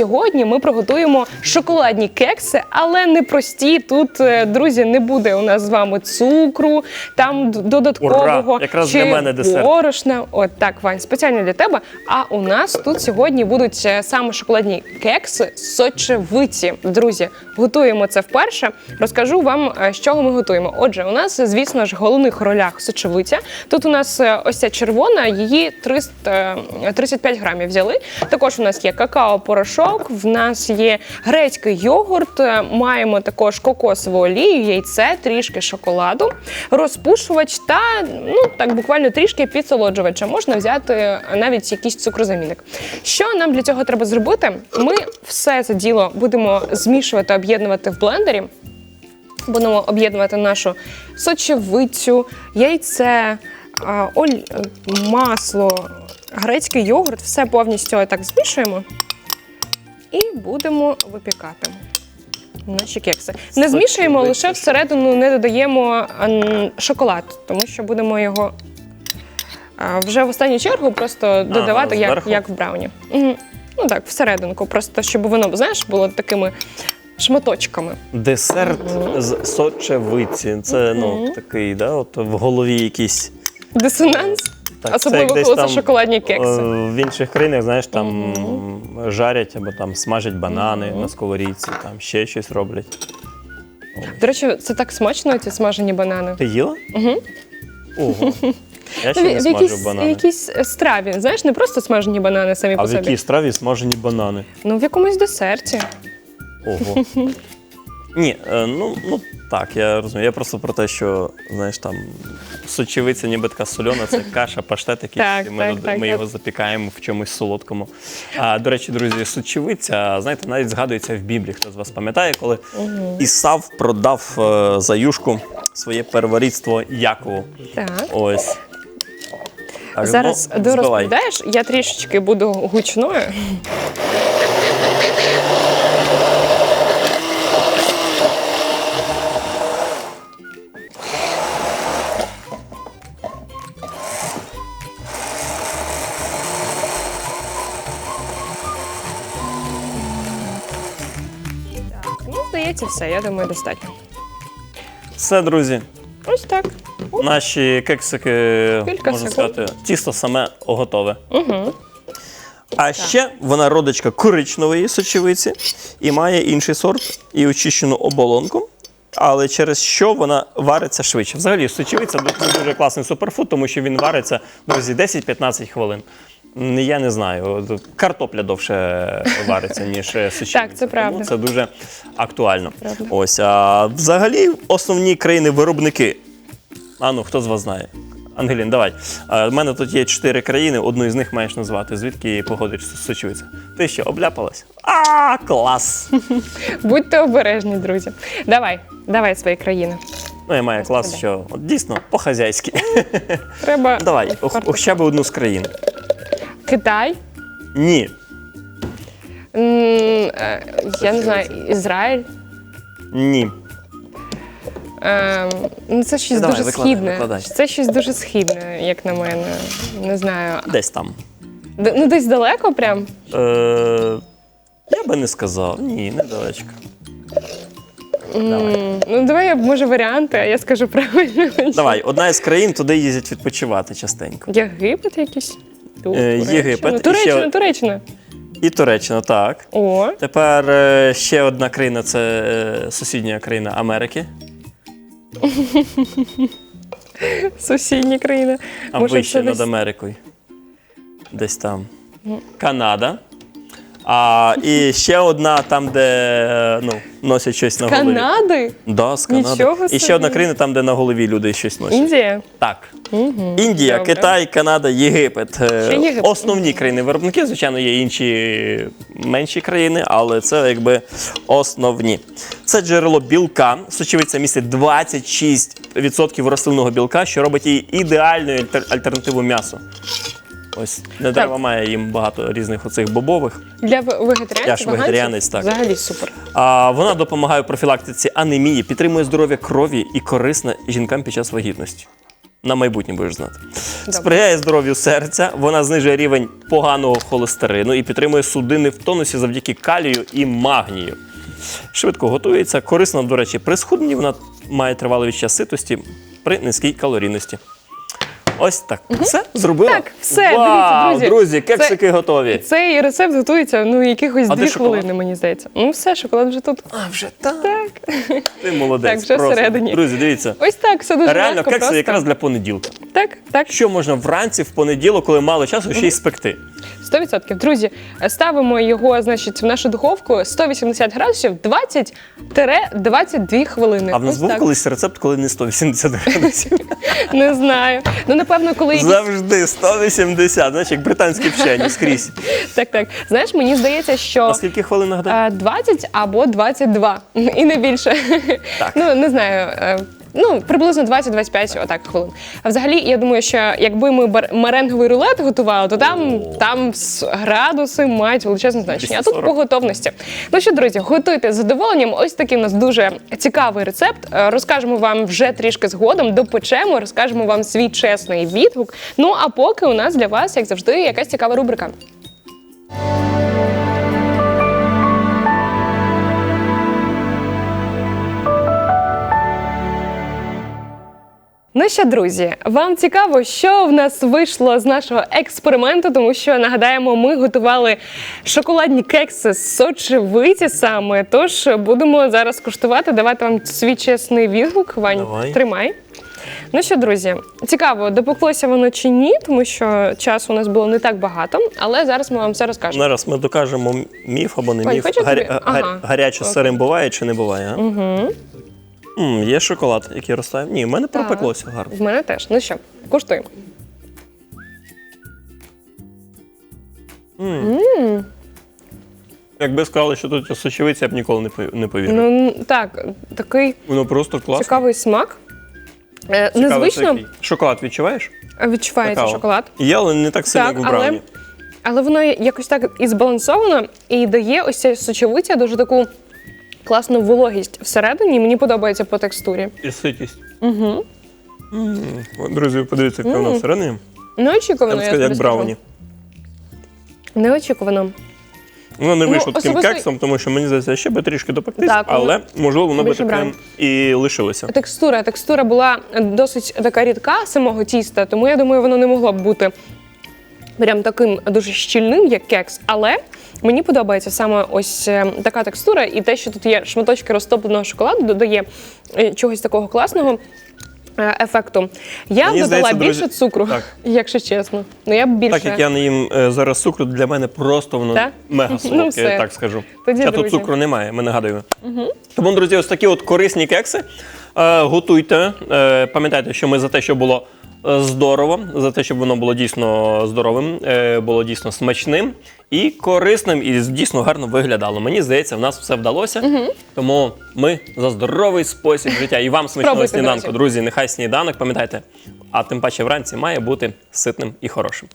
сьогодні ми приготуємо шоколадні кекси, але не прості. Тут, е, друзі, не буде у нас з вами цукру, там додаткового Ура! Якраз чи для мене десерт. борошна. От так, Вань, спеціально для тебе. А у нас тут сьогодні будуть е, саме шоколадні кекси сочевиці. Друзі, готуємо це вперше. Розкажу вам, е, з чого ми готуємо. Отже, у нас, звісно ж, в головних ролях сочевиця. Тут у нас ось ця червона, її 300, е, 35 грамів взяли. Також у нас є какао-порошок, в нас є грецький йогурт, маємо також кокосову олію, яйце, трішки шоколаду, розпушувач та ну так буквально трішки підсолоджувача. Можна взяти навіть якийсь цукрозамінник. Що нам для цього треба зробити? Ми все це діло будемо змішувати, об'єднувати в блендері. Будемо об'єднувати нашу сочевицю, яйце, оль... масло, грецький йогурт, все повністю так змішуємо і будемо випікати. Наші кекси. Не змішуємо, лише всередину не додаємо шоколад, тому що будемо його вже в останню чергу просто додавати, як, як в брауні. Ну так, всерединку, просто щоб воно, знаєш, було такими шматочками. Десерт з сочевиці. Це ну такий, да, от в голові якийсь. Дисонанс, Так, особливо як десь коли це там, шоколадні е, кекси. В інших країнах, знаєш, там жарять або там смажать банани на сковорідці, там ще щось роблять. До речі, це так смачно, ці смажені банани. Ти їла? Угу. Ого. Я ще Ну, не в смажу якійсь, банани. якійсь страві, знаєш, не просто смажені банани самі А по в собі. якій страві смажені банани? Ну, в якомусь десерті. Ого. Ні, е, ну, ну так, я розумію. Я просто про те, що знаєш, там сочевиця, ніби така сольона, це каша, паштет, який Так, ми, так, так, ми так. його запікаємо в чомусь солодкому. А, до речі, друзі, сочевиця, знаєте, навіть згадується в Біблії, хто з вас пам'ятає, коли Ісав продав е, за юшку своє перворідство Якову. Так. Ось. Так, Зараз ну, збивай. розповідаєш, я трішечки буду гучною. Здається, все, я думаю, достатньо. Все, друзі. Ось так. Наші кексики, Кілька можна секунд. сказати, тісто саме готове. Угу. А ще вона родичка коричневої сочевиці і має інший сорт і очищену оболонку. Але через що вона вариться швидше. Взагалі, сочевиця дуже класний суперфуд, тому що він вариться друзі 10-15 хвилин. Я не знаю, картопля довше вариться, ніж е, сочевиця. Так, це правда. Тому це дуже актуально. Правда. Ось, а взагалі основні країни-виробники. А ну, хто з вас знає? Ангелін, давай. У мене тут є чотири країни, одну із них маєш назвати. Звідки походить сочевиця? Ти що, обляпалась? А, клас! Будьте обережні, друзі. Давай, давай свої країни. Ну, я маю клас, що от, дійсно по-хазяйськи. Треба Давай, хоча б одну з країн. Китай. Ні. М, е, Я не знаю, Ізраїль. Ні. Ем, Ну, це щось Давай, дуже викладай, східне. викладай. Це щось дуже східне, як на мене. Не знаю. Десь там. Д- Ну, десь далеко прям. Е, я би не сказав. Ні, недалечко. Давай. М, Ну, давай, я, може, варіанти, а я скажу правильно. Давай, одна із країн туди їздять відпочивати частенько. Єгипет якийсь? Ту- Туреччина. Єгипет. Туреччина, ще- Туреччина. І Туреччина, так. О, Тепер е, ще одна країна це е, сусідня країна Америки. сусідня країна. А Може, вище це над десь- Америкою. Десь там. Канада. А, і ще одна там, де е, ну, носять щось на голові. Канади? Да, з Канади. Нічого І ще одна країна там, де на голові люди щось носять. Індія? Так. Індія, Добре. Китай, Канада, Єгипет. Е, Ще Єгипет. Основні країни-виробники, звичайно, є інші менші країни, але це якби основні. Це джерело білка. Сочевиця містить 26% рослинного білка, що робить її ідеальною альтернативою м'ясу. Ось не треба має їм багато різних оцих бобових. Для вегетаріанців, Я ж вегетаріанець, так. Взагалі супер. А вона допомагає у профілактиці анемії, підтримує здоров'я крові і корисна жінкам під час вагітності. На майбутнє будеш знати. Сприяє здоров'ю серця, вона знижує рівень поганого холестерину і підтримує судини в тонусі завдяки калію і магнію. Швидко готується, корисна, до речі, при схудненні вона має тривалий час ситості при низькій калорійності. Ось так. Все зробила. Так, все, Вау, дивіться, друзі. друзі, кексики готові. Цей рецепт готується ну якихось А де дві шоколад? хвилини, мені здається. Ну все, шоколад вже тут. А, вже так. Так. Ти молодець. Так, вже просто. всередині. Друзі, дивіться. Ось так, все дуже Реально, легко, кекси просто. якраз для понеділка. Так, так. Що можна вранці в понеділок, коли мало часу, ще й спекти? 100%. Друзі, ставимо його, значить, в нашу духовку 180 градусів 20-22 хвилини. А в нас Ось був так. колись рецепт, коли не 180 градусів. Не знаю. Ну, напевно, коли якісь... Завжди 180, знаєш, як британські вчені скрізь. Так, так. Знаєш, мені здається, що А скільки хвилин нагадаю? е, 20 або 22. І не більше. Так. Ну, не знаю. е, Ну, приблизно 20-25 отак хвилин. А взагалі, я думаю, що якби ми бар- меренговий рулет готували, то там, там с- градуси мають величезне значення. А тут 240. по готовності. Ну що, друзі, готуйте з задоволенням. Ось такий у нас дуже цікавий рецепт. Е, Розкажемо вам вже трішки згодом, допечемо, розкажемо вам свій чесний відгук. Ну а поки у нас для вас, як завжди, якась цікава рубрика. Ну що, друзі, вам цікаво, що в нас вийшло з нашого експерименту, тому що нагадаємо, ми готували шоколадні кекси з сочевиці саме. Тож будемо зараз куштувати. Давайте вам свій чесний відгук. Вань, Давай. тримай. Ну що, друзі, цікаво, допеклося воно чи ні, тому що часу у нас було не так багато, але зараз ми вам все розкажемо. Зараз ми докажемо міф або не Вань, міф. хочеш Гаря- тобі? Ага. Гаряче з сирим буває чи не буває? А? Угу. М, є шоколад, який розтає. Ні, в мене Так. пропеклося гарно. В мене теж. Ну що, куштуємо. Якби сказали, що тут сочевиця, я б ніколи не пов- не повірив. Ну так, такий Воно просто класно. цікавий смак. Е, Цікаво, це Незвично який. Шоколад відчуваєш? відчувається Какао. шоколад. Є, але не так сильно, Так, як у але- брауні. Але воно якось так і збалансовано і дає ось ця сочевиця дуже таку класну вологість всередині. Мені подобається по текстурі. І ситість. Угу. Друзі, подивіться, яка вона всередині. Неочікувано, Я б я сказав, як скажу. брауні. Неочікувано. Воно не вийшло таким Ну, особисто- кексом, тому що мені здається, ще би трішки допектись, Так, воно але можливо воно би більше таким і лишилося. Текстура. Текстура була досить така рідка самого тіста, тому я думаю, воно не могло б бути прям таким дуже щільним, як кекс. Але мені подобається саме ось е, така текстура, і те, що тут є шматочки розтопленого шоколаду, додає е, чогось такого класного. е, Ефекту. Я Мені додала здається, більше друзі- цукру, Так. якщо чесно. Ну я більше. Так як я не їм зараз цукру, для мене просто воно Так? мега Ну, солодке, я так скажу. Тоді, Хоча тут цукру немає, ми нагадуємо. Тому, друзі, ось такі от корисні кекси. Е, готуйте. Е, пам'ятайте, що ми за те, щоб було здорово, за те, щоб воно було дійсно здоровим, е, було дійсно смачним і корисним, і дійсно гарно виглядало. Мені здається, в нас все вдалося. Тому ми за здоровий спосіб життя. І вам смачного Спробуйте, сніданку, друзі. друзі. Нехай сніданок, пам'ятайте, а тим паче вранці має бути ситним і хорошим.